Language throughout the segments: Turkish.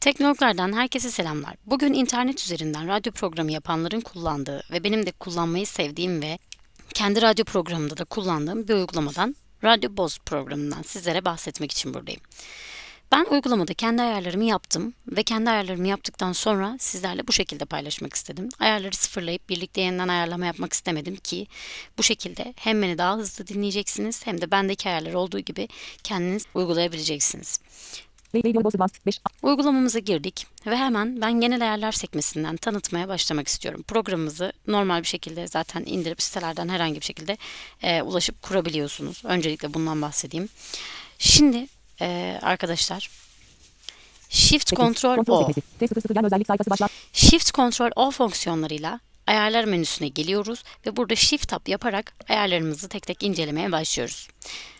Teknologlardan herkese selamlar. Bugün internet üzerinden radyo programı yapanların kullandığı ve benim de kullanmayı sevdiğim ve kendi radyo programımda da kullandığım bir uygulamadan Radyo Boz programından sizlere bahsetmek için buradayım. Ben uygulamada kendi ayarlarımı yaptım ve kendi ayarlarımı yaptıktan sonra sizlerle bu şekilde paylaşmak istedim. Ayarları sıfırlayıp birlikte yeniden ayarlama yapmak istemedim ki bu şekilde hem beni daha hızlı dinleyeceksiniz hem de bendeki ayarlar olduğu gibi kendiniz uygulayabileceksiniz. Radio Boss Advanced 5 Uygulamamıza girdik ve hemen ben genel ayarlar sekmesinden tanıtmaya başlamak istiyorum. Programımızı normal bir şekilde zaten indirip sitelerden herhangi bir şekilde e, ulaşıp kurabiliyorsunuz. Öncelikle bundan bahsedeyim. Şimdi e, arkadaşlar Shift Ctrl O sekmesi. T00 gen özellik sayfası başlat. Shift Ctrl O fonksiyonlarıyla ayarlar menüsüne geliyoruz ve burada Shift Tab yaparak ayarlarımızı tek tek incelemeye başlıyoruz.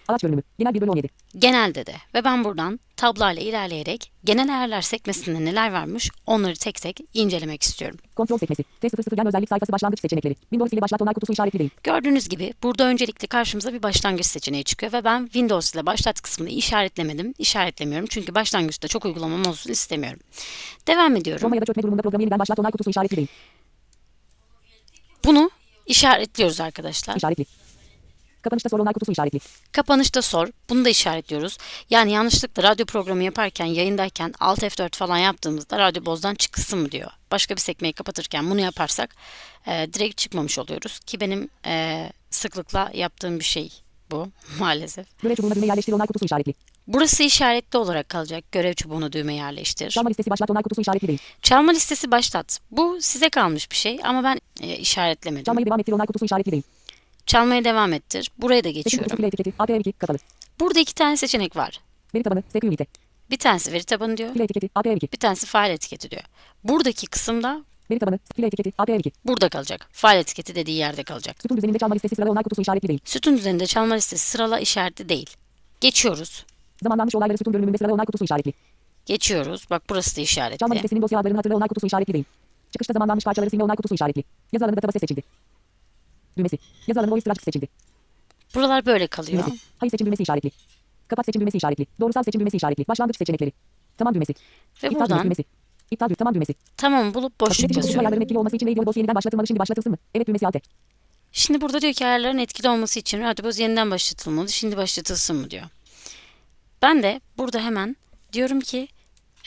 Araç görünümü. Genel 1 bölü 17. Genelde de ve ben buradan tablarla ilerleyerek genel ayarlar sekmesinde neler varmış onları tek tek incelemek istiyorum. Kontrol sekmesi. T00 gen özellik sayfası başlangıç seçenekleri. Windows ile başlat onay kutusu işaretli değil. Gördüğünüz gibi burada öncelikle karşımıza bir başlangıç seçeneği çıkıyor ve ben Windows ile başlat kısmını işaretlemedim. İşaretlemiyorum çünkü başlangıçta çok uygulamam olsun istemiyorum. Devam ediyorum. Roma ya da çökme durumunda programı yeniden başlat onay kutusu işaretli değil. Bunu işaretliyoruz arkadaşlar. İşaretli. Kapanışta sor onay kutusu işaretli. Kapanışta sor. Bunu da işaretliyoruz. Yani yanlışlıkla radyo programı yaparken, yayındayken Alt F4 falan yaptığımızda radyo bozdan çıksın mı diyor. Başka bir sekmeyi kapatırken bunu yaparsak e, direkt çıkmamış oluyoruz. Ki benim e, sıklıkla yaptığım bir şey bu maalesef. Görev çubuğuna düğme yerleştir onay kutusu işaretli. Burası işaretli olarak kalacak. Görev çubuğuna düğme yerleştir. Çalma listesi başlat onay kutusu işaretli değil. Çalma listesi başlat. Bu size kalmış bir şey ama ben e, işaretlemedim. Çalmayı devam ettir onay kutusu işaretli değil. Çalmaya devam ettir. Buraya da Seçim geçiyorum. file etiketi. ATV2 kapalı. Burada iki tane seçenek var. Veri tabanı. Ünite. Bir tanesi veri tabanı diyor. File etiketi. ATV2. Bir tanesi fail etiketi diyor. Buradaki kısımda Veri tabanı. File etiketi. ATV2. burada kalacak. Fail etiketi dediği yerde kalacak. Sütun düzeninde çalma listesi sırada onay kutusu işaretli değil. Sütun üzerinde çalma listesi sırala işareti değil. Geçiyoruz. Zamanlanmış olayları sütun görünümünde sırada onay kutusu işaretli. Geçiyoruz. Bak burası da Çalma işaretli. listesinin dosya adlarını hatırla onay kutusu işaretli değil. Çıkışta zamanlanmış parçaları silme onay kutusu işaretli. Yazı alanı database seçildi. Düğmesi. Yazı alanı voice Track seçildi. Buralar böyle kalıyor. Düğmesi. Hayır seçim düğmesi işaretli. Kapat seçim düğmesi işaretli. Doğrusal seçim düğmesi işaretli. Başlangıç seçenekleri. Tamam düğmesi. Ve İptal buradan düğmesi. İptal düğmesi. Tamam düğmesi. tamam bulup boşluk basıyorum. ayarların etkili olması için radio boss yeniden başlatılmalı. Şimdi başlatılsın mı? Evet düğmesi alt. Şimdi burada diyor ki ayarların etkili olması için radyoboz yeniden başlatılmalı. Şimdi başlatılsın mı diyor. Ben de burada hemen diyorum ki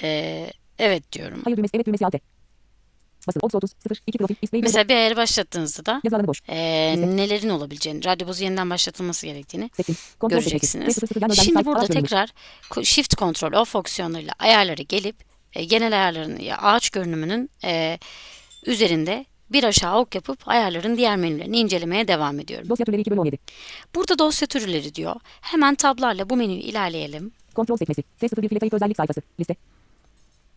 eee, evet diyorum. Hayır düğmesi. Evet düğmesi alt. Basılı. Ops 30. 0. 2 profil. İsmi. Mesela bir ayarı başlattığınızda da boş. Liste. nelerin olabileceğini, radyobozu yeniden başlatılması gerektiğini göreceksiniz. T00 gen özellik Şimdi burada tekrar Shift Ctrl O fonksiyonlarıyla ayarları gelip e, genel ayarların ya ağaç görünümünün e, üzerinde bir aşağı ok yapıp ayarların diğer menülerini incelemeye devam ediyorum. Dosya türleri 2 bölü 17. Burada dosya türleri diyor. Hemen tablarla bu menüyü ilerleyelim. Kontrol sekmesi. T01 file kayıt özellik sayfası. Liste.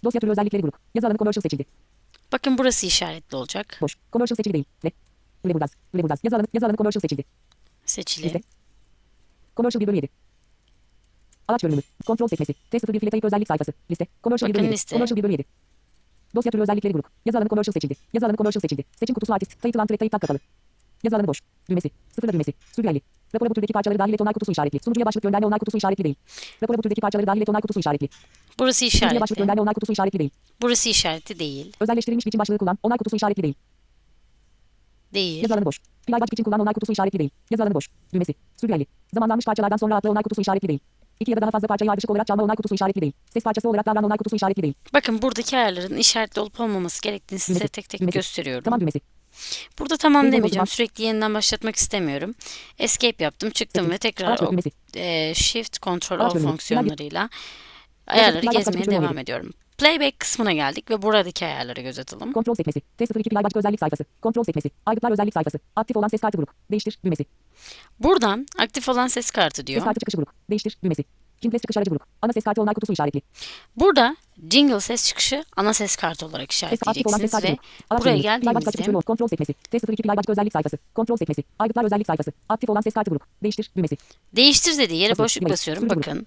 Dosya türü özellikleri grup. Yazı alanı commercial seçildi. Bakın burası işaretli olacak. Boş. Commercial seçili değil. Ne? Üle Üle Yazı alanı, yazı alanı commercial seçildi. Seçili. Liste. Commercial 1 bölü 7. Araç görünümü. Kontrol sekmesi. T01 file kayıt özellik sayfası. Liste. Commercial 1 Bakın bölü 7. liste. Commercial 1 bölü 7. Dosya türü özellikleri grup. Yazı alanı commercial seçildi. Yazı alanı commercial seçildi. Seçim kutusu artist. Kayıtlı track kayıttan kapalı. Yazı alanı boş. Düğmesi. Sıfırla düğmesi. Sürgülerli. Rapora bu türdeki parçaları dahil et onay kutusu işaretli. Sunucuya başlık gönderme onay kutusu işaretli değil. Rapora bu türdeki parçaları dahil et onay kutusu işaretli. Burası Sunucuya başlık işaretli. gönderme onay kutusu işaretli değil. Burası işaretli değil. Özelleştirilmiş biçim başlığı kullan. Onay kutusu işaretli değil. Değil. Yazı alanı boş. Playback için kullan onay kutusu işaretli değil. Yazı alanı boş. Düğmesi. Sürgülerli. Zamanlanmış parçalardan sonra atla onay kutusu işaretli değil. İki ya da daha fazla parçayı ardışık olarak çalma onay kutusu işaretli değil. Ses parçası olarak davran onay kutusu işaretli değil. Bakın buradaki ayarların işaretli olup olmaması gerektiğini size Düğmesi. tek tek Düğmesi. gösteriyorum. Tamam düğmesi. Burada tamam demeyeceğim. Sürekli yeniden başlatmak istemiyorum. Escape yaptım, çıktım Seçim. ve tekrar Araç o, düğmesi. e, Shift Ctrl Araç O bölümü. fonksiyonlarıyla ayarları gezmeye seçimi devam ediyorum. Playback kısmına geldik ve buradaki ayarları göz atalım. Kontrol sekmesi. T02 playback özellik sayfası. Kontrol sekmesi. Aygıtlar özellik sayfası. Aktif olan ses kartı grup. Değiştir düğmesi. Buradan aktif olan ses kartı Ses diyor. kartı çıkışı grup. Değiştir düğmesi. Kimles çıkış aracı grup. Ana ses kartı onay kutusu işaretli. Burada jingle ses çıkışı ana ses kartı olarak Ses ses işaretleyeceksiniz kartı ve buraya geldiğimizde. Kontrol sekmesi. T02 playback özellik sayfası. Kontrol sekmesi. Aygıtlar özellik sayfası. Aktif olan ses kartı grup. Değiştir düğmesi. değiştir dediği yere boşluk basıyorum. Bakın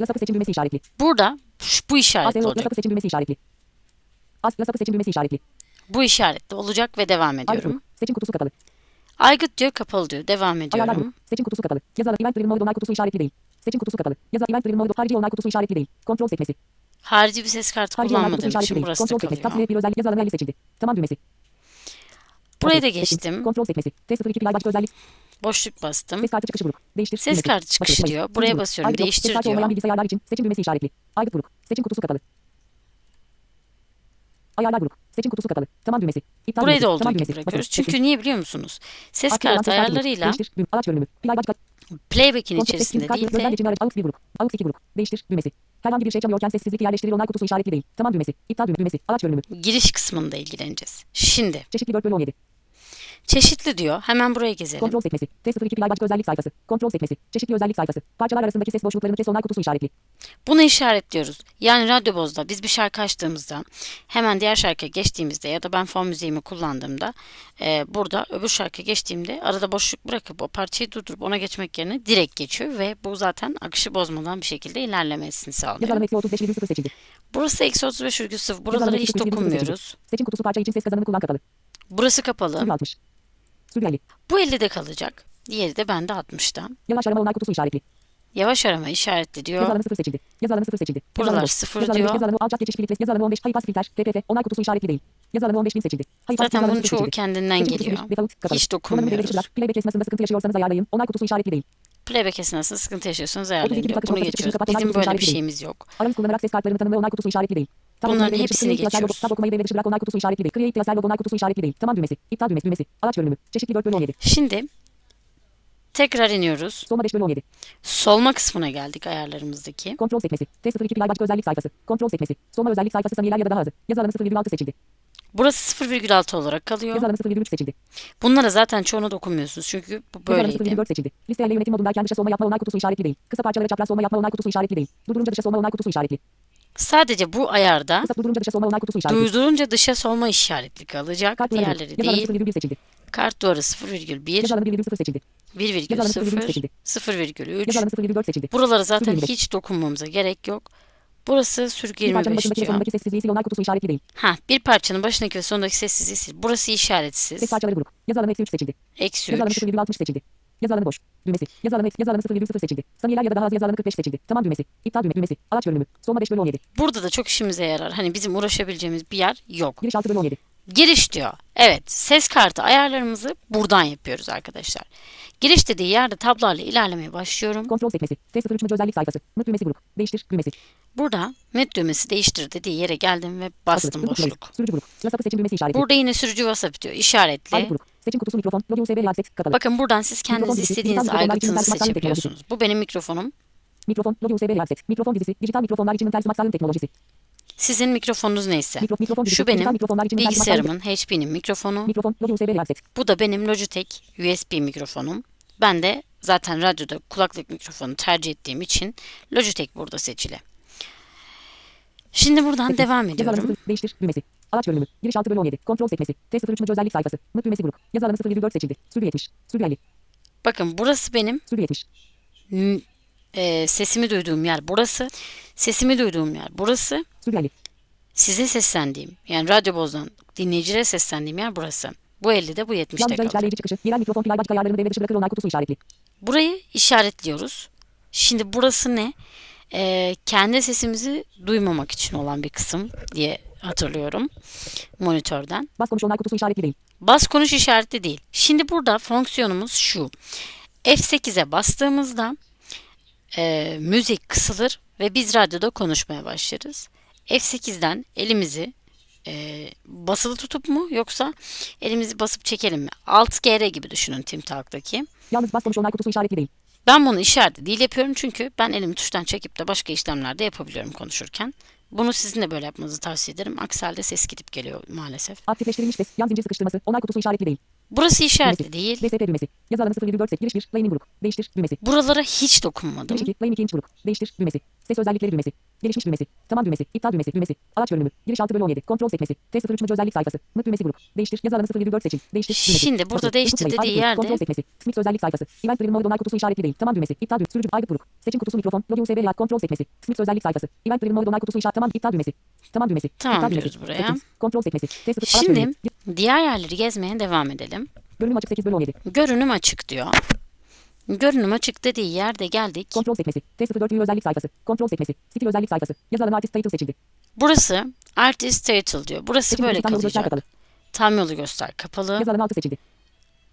burada şu- bu işaretli olacak. lasapı seçim düğmesi işaretli. As lasapı seçim düğmesi işaretli. Bu işaretli olacak ve devam Aygıt ediyorum. grup. Seçim kutusu kapalı. Aygıt diyor kapalı diyor. Devam Ayarlar ediyorum. grup. Seçim kutusu kapalı. Yazı alanı event driven mode onay kutusu işaretli değil. Seçim kutusu kapalı. Yazı event driven mode harici onay kutusu işaretli değil. Kontrol sekmesi. Harici bir ses kartı Harici kullanmadığım için değil. burası da Kontrol sekmesi. kalıyor. Bir özellik yazı alanı 50 seçildi. Tamam düğmesi. Buraya da geçtim. Kontrol sekmesi. T02 play başka özellik. Boşluk bastım. Ses kartı çıkışı grup. Değiştir. Ses kartı çıkışı diyor. Buraya basıyorum. Aygıt. Değiştir Ses kartı diyor. olmayan bilgisayarlar için seçim düğmesi işaretli. Aygıt grup. Seçim kutusu kapalı. Ayarlar grup. Seçim kutusu kapalı. Tamam düğmesi. İptal Burayı da olduğu Tamam gibi düğmesi. bırakıyoruz. Seçim. Çünkü niye biliyor musunuz? Ses kartı ses ayarlarıyla Değiştir. Düğüm. Araç bölümü. Play başka. playback'in içerisinde kartı değil de geçimli araç. AUX bir grup. AUX 2 grup. Değiştir. Düğmesi. Herhangi bir şey çalıyorken sessizlik yerleştirir. Onay kutusu işaretli değil. Tamam düğmesi. İptal düğme- düğmesi. Araç bölümü. giriş kısmında ilgileneceğiz. Şimdi Çeşitli 4 bölü 17. çeşitli diyor. Hemen buraya gezelim. Kontrol sekmesi. T02 play başka özellik sayfası. Kontrol sekmesi. Çeşitli özellik sayfası. Parçalar arasındaki ses boşluklarını kes onay kutusu işaretli. Bunu işaretliyoruz. Yani Radyo Boz'da biz bir şarkı açtığımızda hemen diğer şarkıya geçtiğimizde ya da ben fon müziğimi kullandığımda e, burada öbür şarkıya geçtiğimde arada boşluk bırakıp o parçayı durdurup ona geçmek yerine direkt geçiyor ve bu zaten akışı bozmadan bir şekilde ilerlemesini sağlıyor. alanı eksi 35,0 seçildi. Burası eksi 35,0. Buralara hiç dokunmuyoruz. Seçim kutusu parça için ses kazanımı kullan kapalı. Burası kapalı. Sürü 60. 50. Bu 50'de kalacak. Diğeri de bende 60'ta. Yavaş arama onay kutusu işaretli. Yavaş arama işaretli diyor. alanı 0 seçildi. Yaz alanı 0 seçildi. Buralar alanı boş. sıfır yaz alanı, diyor. Yaz alanı alçak geçiş filtre. Yaz alanı 15. Haypas filter. TPF. Onay kutusu işaretli değil. Yaz alanı 15.000 seçildi. Haypas Zaten bunun sıfır çoğu seçildi. kendinden kutusu geliyor. default. Hiç dokunmuyoruz. Playback esnasında sıkıntı yaşıyorsanız ayarlayın. Onay kutusu işaretli değil. Playback esnasında sıkıntı yaşıyorsanız ayarlayın 32 diyor. Bunu geçiyoruz. Bizim böyle bir şeyimiz yok. Aranız kullanarak ses kartlarını tanımla onay kutusu işaretli değil. Tab Bunların hepsini geçiyoruz. Tab okumayı devre dışı bırak onay kutusu işaretli değil. Create yazar logo onay kutusu işaretli değil. Tamam düğmesi. İptal düğmesi. Düğmesi. Araç bölümü. Çeşitli 4 bölü 17. Şimdi tekrar iniyoruz. Solma 5 bölü 17. Solma kısmına geldik ayarlarımızdaki. Kontrol sekmesi. T02 play başka özellik sayfası. Kontrol sekmesi. Solma özellik sayfası saniyeler ya da daha hızlı. Yaz alanı 0,6 seçildi. Burası 0,6 olarak kalıyor. Yaz alanı 0,3 seçildi. Bunlara zaten çoğuna dokunmuyorsunuz çünkü bu böyleydi. 0,4 seçildi. Listelerle yönetim modundayken dışa solma yapma onay kutusu işaretli değil. Kısa parçalara çapraz solma yapma onay kutusu işaretli değil. Durdurunca dışa solma onay kutusu işaretli. Sadece bu ayarda Kısa durdurunca dışa solma onay kutusu işaretli. durdurunca dışa solma işaretli kalacak. Kart duvarı. Diğerleri Yaz alanı değil. 0,1 seçildi. Kart duvarı Yaz 0,1, alanı 1,0 seçildi. 1,0, seçildi. 0,3. Yaz alanı 0,4 seçildi. Buralara zaten Sürgülü. hiç dokunmamıza gerek yok. Burası sürgü Bir parçanın 25 başındaki ve diyor. sonundaki sessizliği sil onay kutusu işaretli değil. Ha, bir parçanın başındaki ve sonundaki sessizliği sil. Burası işaretsiz. Ses parçaları grup. Yaz alanı eksi 3 seçildi. Eksi Yaz alanı 3. 0,60 seçildi. Yaz alanı boş. Düğmesi. Yaz alanı eksi yaz alanı 0,0 seçildi. Saniyeler ya da daha az yaz alanı 45 seçildi. Tamam düğmesi. İptal düğme düğmesi. Araç bölümü. Solma 5 bölü 17. Burada da çok işimize yarar. Hani bizim uğraşabileceğimiz bir yer yok. Giriş 6 bölü 17. Giriş diyor. Evet, ses kartı ayarlarımızı buradan yapıyoruz arkadaşlar. Giriş dediği yerde tablolarla ilerlemeye başlıyorum. Kontrol sekmesi. T03 müc özellik sayfası. Mıt düğmesi grup. Değiştir düğmesi. Burada med düğmesi değiştir dediği yere geldim ve bastım Basılı. Boşluk. Sürücü grup. WhatsApp'ı seçim düğmesi işareti. Burada yine sürücü WhatsApp diyor. İşaretli. grup. Seçim kutusu mikrofon. Logi USB real set kapalı. Bakın buradan siz Mikrofon kendiniz dizisi, istediğiniz aygıtınızı seçebiliyorsunuz. Bu benim mikrofonum. Mikrofon. Logi USB real set. Mikrofon dizisi. Dijital mikrofonlar için Intel Smart teknolojisi. Sizin mikrofonunuz neyse. Mikro, mikrofon. Şu benim bilgisayarımın HP'nin mikrofonu. Mikrofon. Bu da benim Logitech USB mikrofonum. Ben de zaten radyoda kulaklık mikrofonu tercih ettiğim için Logitech burada seçili. Şimdi buradan Seçim. devam ediyorum. 0. Değiştir düğmesi. Araç bölümü. Giriş 6 bölü 17. Kontrol sekmesi. T03 müc özellik sayfası. Mıt düğmesi grup. Yaz alanı 0,4 seçildi. Sürü 70. Sürü 50. Bakın burası benim Sürü 70. e, sesimi duyduğum yer burası. Sesimi duyduğum yer burası. Sürü 50. Size seslendiğim yani Radyo Boz'dan dinleyicilere seslendiğim yer burası. Bu 50'de bu 70'te Yalnızca kaldı. içerleyici çıkışı. Yerel mikrofon play başka ayarlarını devre dışı bırakır onay kutusu işaretli. Burayı işaretliyoruz. Şimdi burası ne? Ee, kendi sesimizi duymamak için olan bir kısım diye hatırlıyorum monitörden. Bas konuş onay kutusu işaretli değil. Bas konuş işareti değil. Şimdi burada fonksiyonumuz şu. F8'e bastığımızda e, müzik kısılır ve biz radyoda konuşmaya başlarız. F8'den elimizi e, basılı tutup mu yoksa elimizi basıp çekelim mi? Alt GR gibi düşünün Tim Talk'taki. Yalnız bas konuş onay kutusu işaretli değil. Ben bunu işaretli değil yapıyorum çünkü ben elimi tuştan çekip de başka işlemlerde yapabiliyorum konuşurken. Bunu sizin de böyle yapmanızı tavsiye ederim. Aksi halde ses gidip geliyor maalesef. Aktifleştirilmiş ses. Yan zincir sıkıştırması. Onay kutusu işaretli değil. Burası işaretli değil. DSP düğmesi. Yaz alanı 0,4 set. Giriş 1. Layının grup. Değiştir düğmesi. Buralara hiç dokunmadım. Giriş 2. Layın 2 inç grup. Değiştir düğmesi. Ses özellikleri düğmesi. Gelişmiş düğmesi. Tamam düğmesi. İptal düğmesi. Düğmesi. Araç bölümü. Giriş 6 bölü 17. Kontrol sekmesi. T03 müc özellik sayfası. Mıt düğmesi grup. Değiştir. Yaz alanı 0,4 seçil. Değiştir düğmesi. Şimdi burada değiştir dediği yerde- Kontrol sekmesi. Smith özellik sayfası. Event Driven Mode onay kutusu işaretli değil. Tamam düğmesi. İptal düğmesi. Sürücü aygıt grup. Seçim kutusu mikrofon. Logi USB real. Kontrol sekmesi. Smith özellik sayfası. Event Driven Mode onay kutusu işaret. Tamam. İptal düğmesi. Tamam düğmesi. Tamam diyoruz buraya. Kontrol sekmesi. T0 araç Şimdi. Diğer yerleri gezmeye devam edelim. Bölüm açık 8 bölü 17. Görünüm açık diyor. Görünüm açık dediği yerde geldik. Kontrol sekmesi. T04 view özellik sayfası. Kontrol sekmesi. Stil özellik sayfası. Yazı alanı artist title seçildi. Burası Artist Title diyor. Burası Seçim böyle tam yolu kalacak. kapalı. Tam yolu göster kapalı. Yazı alanı altı seçildi.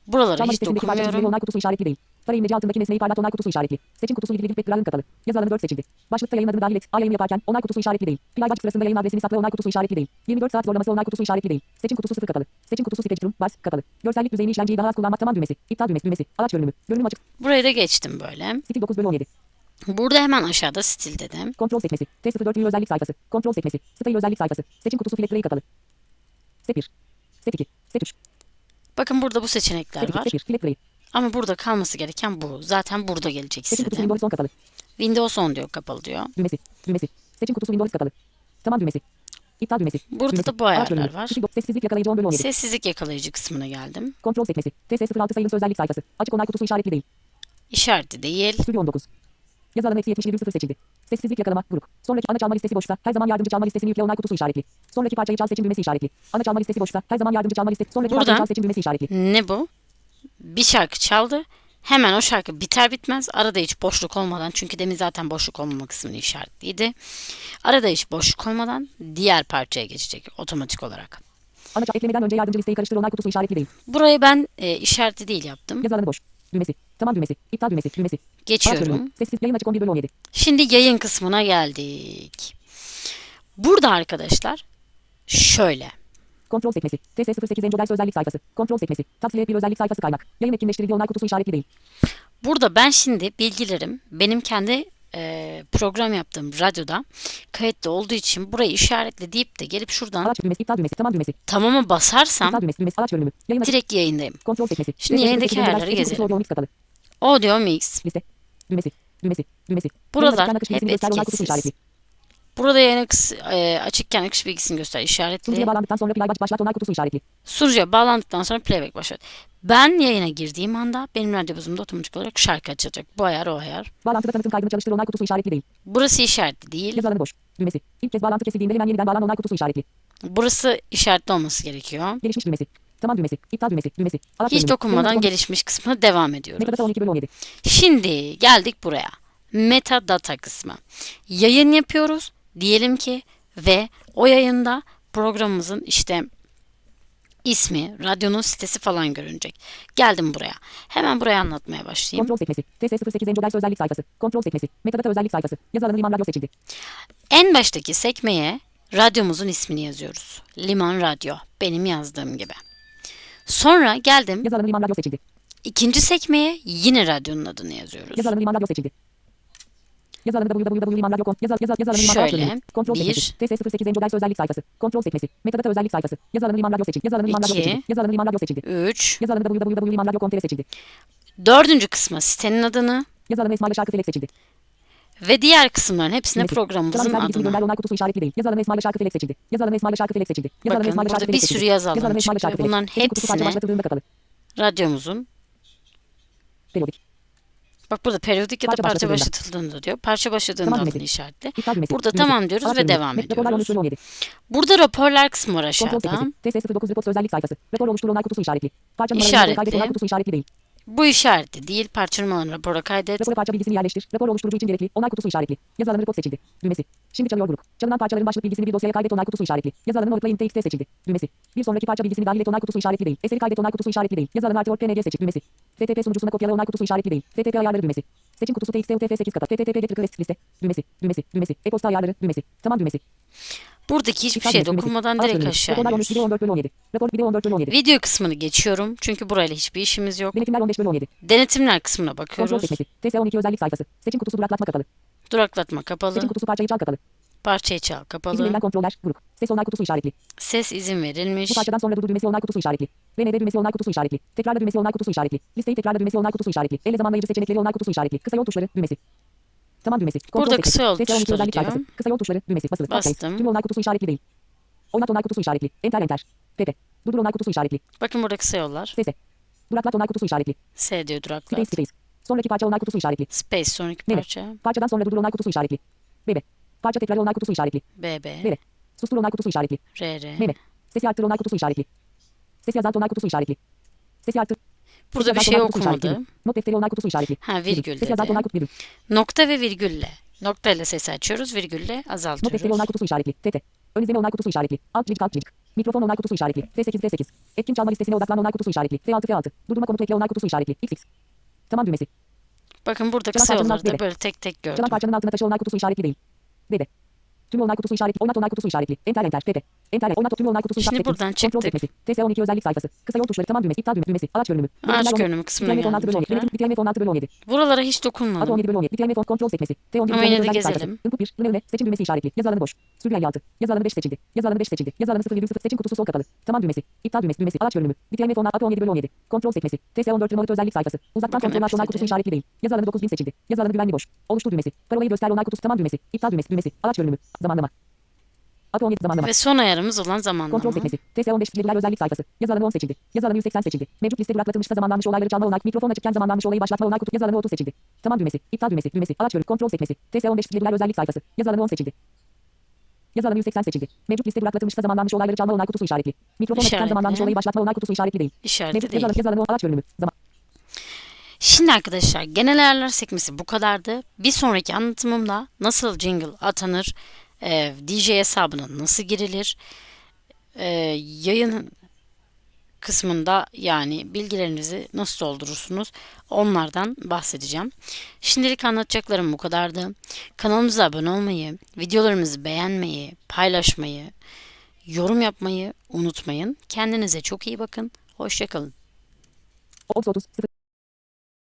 Buralara Çalma hiç dokunmuyorum. kutusu işaretli değil. Tara imleci altındaki nesneyi parlat onay kutusu işaretli. Seçim kutusu ilgili bir background kapalı. Yazı alanı 4 seçildi. Başlıkta yayın adını dahil et. A yayın yaparken onay kutusu işaretli değil. Playback sırasında yayın adresini sakla onay kutusu işaretli değil. 24 saat zorlaması onay kutusu işaretli değil. Seçim kutusu sıfır kapalı. Seçim kutusu Spectrum, bas, kapalı. Görsellik düzeyini işlemciyi daha az kullanmak tamam düğmesi. İptal düğmesi, düğmesi. Araç görünümü. Görünüm açık. Burayı da geçtim böyle. Stil 9 bölü 17. Burada hemen aşağıda stil dedim. Kontrol sekmesi. T04 view özellik sayfası. Kontrol sekmesi. Style özellik sayfası. Seçim kutusu filtreyi kapalı. Step 1. Step 2. Step 3. Bakın burada bu seçenekler Step 2. var. Step 1. Filtreyi. Ama burada kalması gereken bu. Zaten burada gelecek Seçim kutusu. Windows 10 kapalı. Windows 10 diyor kapalı diyor. Düğmesi. Düğmesi. Seçim kutusu Windows kapalı. Tamam düğmesi. İptal düğmesi. Burada düğmesi. da bu ayarlar var. Sessizlik yakalayıcı 10 bölü 17. Sessizlik yakalayıcı kısmına geldim. Kontrol sekmesi. TS06 sayılı özellik sayfası. Açık onay kutusu işaretli değil. İşareti değil. Stüdyo 19. Yazı alanı eksi 70,0 seçildi. Sessizlik yakalama grup. Sonraki ana çalma listesi boşsa her zaman yardımcı çalma listesini yükle onay kutusu işaretli. Sonraki parçayı çal seçim düğmesi işaretli. Ana çalma listesi boşsa her zaman yardımcı çalma listesi. Sonraki Buradan- parçayı çal seçim düğmesi işaretli. Ne bu? Bir şarkı çaldı. Hemen o şarkı biter bitmez arada hiç boşluk olmadan çünkü demin zaten boşluk olmama kısmını işaretliydi. Arada hiç boşluk olmadan diğer parçaya geçecek otomatik olarak. Ana eklemeden önce yardımcı listeyi karıştır onay kutusu işaretli değil. Burayı ben e, işareti değil yaptım. Yazı alanı boş. Düğmesi. Tamam düğmesi. İptal düğmesi. Düğmesi. Geçiyorum. Sessiz yayın açık 11 bölü 17. Şimdi yayın kısmına geldik. Burada arkadaşlar şöyle. Kontrol sekmesi. TS08 Enco ders özellik sayfası. Kontrol sekmesi. Tavsiye bir özellik sayfası kaynak. Yayın etkinleştirildiği onay kutusu işaretli değil. Burada ben şimdi bilgilerim benim kendi e, program yaptığım radyoda kayıtlı olduğu için burayı işaretle deyip de gelip şuradan Araç düğmesi. İptal düğmesi. Tamam düğmesi. tamama basarsam İptal düğmesi. Düğmesi. Araç görünümü. Yayın direkt yayındayım. Kontrol sekmesi. Şimdi TS08 yayındaki ayarları gezelim. audio mix. Liste. Düğmesi. Düğmesi. Düğmesi. Buralar hep bilgisini Burada akıs, e, açıkken akış bilgisini göster Sunucuya işaretli. bağlandıktan sonra playback başlat onay kutusu işaretli. Sunucuya bağlandıktan sonra playback başlat. Ben yayına girdiğim anda benim radyobozumda otomatik olarak şarkı açacak. Bu ayar o ayar. Bağlantıda tanıtım kaydını çalıştır onay kutusu işaretli değil. Burası işaretli değil. Yazı alanı boş. Düğmesi. İlk kez bağlantı kesildiğinde hemen yeniden bağlan onay kutusu işaretli. Burası işaretli olması gerekiyor. Gelişmiş düğmesi. Tamam düğmesi. İptal düğmesi. Düğmesi. Araç Hiç dokunmadan gelişmiş kısmına devam ediyoruz. Metadata 12 bölü 17. Şimdi geldik buraya. Metadata kısmı. Yayın yapıyoruz diyelim ki ve o yayında programımızın işte ismi, radyonun sitesi falan görünecek. Geldim buraya. Hemen buraya anlatmaya başlayayım. Kontrol sekmesi. TS08 Enco ders özellik sayfası. Kontrol sekmesi. Metadata özellik sayfası. Yazı alanı liman radyo seçildi. En baştaki sekmeye radyomuzun ismini yazıyoruz. Liman Radyo. Benim yazdığım gibi. Sonra geldim Yazı alanı liman radyo seçildi. ikinci sekmeye yine radyonun adını yazıyoruz. Yazı alanı liman radyo seçildi. Yazı alanı Yazı, yazı, yazı alanı Şöyle. Kontrol bir. sekmesi. TS08 Enco ders özellik sayfası. Kontrol sekmesi. Metadata özellik sayfası. Yazı alanı radyo seçildi. Yazı alanı İki. seçildi. Yazı alanı radyo seçildi. 3. Yazı alanı www.limanradyo.com seçildi. Dördüncü kısma sitenin adını Yazı alanı Esma ile şarkı felek seçildi. ve diğer kısımların hepsine Düğmesi. programımızın adını. onay kutusu işaretli değil. Yazı alanı ile şarkı felek seçildi. Yazı alanı Esma ile şarkı felek seçildi. Yazı alanı Bakın Esma ile burada şarkı bir felek sürü seçildi. yazı alanı şarkı felek. Bunların hepsine radyomuzun Periyodik. Bak burada periyodik ya da Parça parça başlatıldığında. diyor. Parça başladığında Tamam adını işaretle. Burada Düğmesi. tamam diyoruz Araç ve devam ediyoruz. 13 bölü 17. Burada raporlar kısmı var aşağıda. sekmesi. TS09 Reports özellik sayfası. Rapor oluştur onay kutusu işaretli. Parça İşaretli. kaydet onay kutusu işaretli değil. Bu işareti değil. Parça numaralarını rapora kaydet. Rapora parça bilgisini yerleştir. Rapor oluşturucu için gerekli. Onay kutusu işaretli. Yazı alanı report seçildi. Düğmesi. Şimdi çalıyor grup. Çalınan parçaların başlık bilgisini bir dosyaya kaydet onay kutusu işaretli. Yazı alanı Outline TXT seçildi. Düğmesi. Bir sonraki parça bilgisini dahil et onay kutusu işaretli değil. Eseri kaydet onay kutusu işaretli değil. Yazı alanı Artwork PNG seçil. Düğmesi. FTP sunucusuna kopyala onay kutusu işaretli değil. FTP ayarları düğmesi. Seçim kutusu TXT UTF-8 kapat. FTP get request liste. Düğmesi. Düğmesi. Düğmesi. E-posta ayarları. Düğmesi. Tamam düğmesi. Buradaki hiçbir düğmesi. dokunmadan direkt aşağı Raporlar 13 video iniyoruz. 14 bölü 17. Rapor video 14 bölü 17. Video kısmını geçiyorum. Çünkü burayla hiçbir işimiz yok. Denetimler 15 bölü 17. Denetimler kısmına bakıyoruz. sekmesi. TS12 özellik sayfası. Seçim kutusu duraklatma kapalı. Duraklatma kapalı. Seçim kutusu parçayı çal kapalı. Parçayı çal İzin kapalı. verilen kontroller. Grup. Ses onay kutusu işaretli. Ses izin verilmiş. Bu parçadan sonra durdur düğmesi onay kutusu işaretli. VND düğmesi onay kutusu işaretli. Tekrarla düğmesi onay kutusu işaretli. Listeyi tekrarla düğmesi onay kutusu işaretli. Elle zamanlayıcı seçenekleri onay kutusu işaretli. Kısa yol tuşları düğmesi. Tamam düğmesi. Kontrol Burada kısa yol TS12 tuşları özellik diyor. sayfası. Kısa yol tuşları düğmesi. Basılı. Bastım. Tüm onay kutusu işaretli değil. Oynat onay kutusu işaretli. Enter enter. PP. Durdur onay kutusu işaretli. Bakın burada kısa yollar. SS. Duraklat onay kutusu işaretli. S diyor Space duraklat. space. Sonraki parça onay kutusu işaretli. Space sonraki Nere? parça. Parçadan sonra durdur onay kutusu işaretli. BB. Parça tekrar onay kutusu işaretli. BB. Nere? Sustur onay kutusu işaretli. RR. Meme. Sesi arttır onay kutusu işaretli. Sesi azalt onay kutusu işaretli. Sesi arttır. Burada bir şey okumadı. Not defteri onay kutusu işaretli. Ha virgül dedi. onay kutusu virgül. Nokta ve virgülle. Nokta ile sesi açıyoruz, virgülle Not defteri azaltıyoruz. onay kutusu işaretli. TT. Ön izleme onay kutusu işaretli. Alt cilik alt cilik. Mikrofon onay kutusu işaretli. F8 F8. Etkin çalma listesine odaklan onay kutusu işaretli. F6 F6. Durdurma komutu ekle onay kutusu işaretli. XX. Tamam düğmesi. Bakın burada kısa parçanın yolları da altı böyle tek tek gördüm. Çalan parçanın altına taşı onay kutusu işaretli değil. Dede. Tüm onay kutusu işaretli. Oynat onay kutusu işaretli. Enter enter. TT. Enter. Oynat tüm onay kutusu Şimdi işaretli. buradan Kontrol çıktık. sekmesi. TS12 özellik sayfası. Kısa yol tuşları tamam düğmesi. İptal düğmesi. düğmesi. Araç görünümü. Araç görünümü kısmına geldim. Bitirme fon altı bölü on yedi. Buralara hiç dokunmadım. 17 bölü 17. Bitirme fon kontrol sekmesi. T11 Ama yine de gezelim. sayfası. Input 1. Öne öne. Seçim düğmesi işaretli. Yazı alanı boş. Sürgü 56. Yazı alanı 5 seçildi. Yazı alanı 5 seçildi. Yazı alanı 0,0 seçim kutusu sol kapalı. Tamam düğmesi. İptal düğmesi. Düğmesi. Araç görünümü. Bitirme fon altı 17 bölü 17. Kontrol sekmesi. TS14 remote özellik sayfası. Uzaktan kontrol hepsi kutusu işaretli değil. Yazı alanı 9000 seçildi. Yazı alanı güvenli boş. Oluştur düğmesi. Parolayı göster onay kutusu tamam düğmesi. İptal düğmesi. Düğmesi. Araç görünümü. Zamanlama. Alt 17 zamanlama. Ve son ayarımız olan zamanlama. Kontrol sekmesi. TS15 veriler özellik sayfası. Yazı alanı 10 seçildi. Yazı alanı 180 seçildi. Mevcut liste duraklatılmışsa zamanlanmış olayları çalma onay. Mikrofon açıkken zamanlanmış olayı başlatma onay kutu. Yazı alanı 30 seçildi. Tamam düğmesi. İptal düğmesi. Düğmesi. Araç görü. Kontrol sekmesi. TS15 veriler özellik sayfası. Yazı alanı 10 seçildi. Yazı alanı 180 seçildi. Mevcut liste duraklatılmışsa zamanlanmış olayları çalma onay kutusu işaretli. Mikrofon açıkken İşaretli. zamanlanmış olayı başlatma onay kutusu işaretli değil. İşareti Mevcut değil. yazı alanı, yazı alanı 10 araç görünümü. Zaman. Şimdi arkadaşlar genel ayarlar sekmesi bu kadardı. Bir sonraki anlatımımda nasıl jingle atanır, e, DJ hesabına nasıl girilir, e, yayın kısmında yani bilgilerinizi nasıl doldurursunuz onlardan bahsedeceğim. Şimdilik anlatacaklarım bu kadardı. Kanalımıza abone olmayı, videolarımızı beğenmeyi, paylaşmayı, yorum yapmayı unutmayın. Kendinize çok iyi bakın. Hoşçakalın. Ops 30. 0.